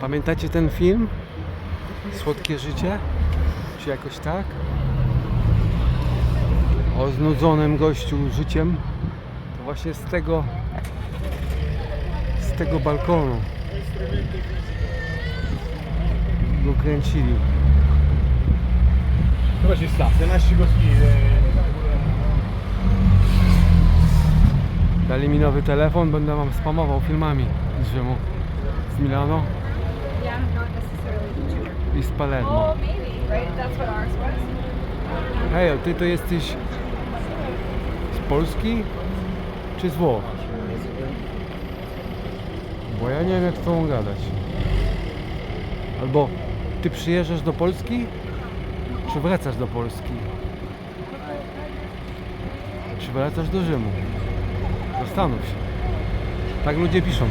Pamiętacie ten film? Słodkie życie? Czy jakoś tak? O znudzonym gościu życiem. To właśnie z tego z tego balkonu go kręcili. Però ci sta, se nasci così eh, Dali mi nowy telefon, będę wam spamował filmami z Rzymu, z Milano I z Palermo. was. Hej, ty to jesteś z Polski czy z Włoch? Bo ja nie wiem jak z tobą gadać. Albo ty przyjeżdżasz do Polski? Czy wracasz do Polski? Czy wracasz do Rzymu? Zastanów się. Tak ludzie piszą.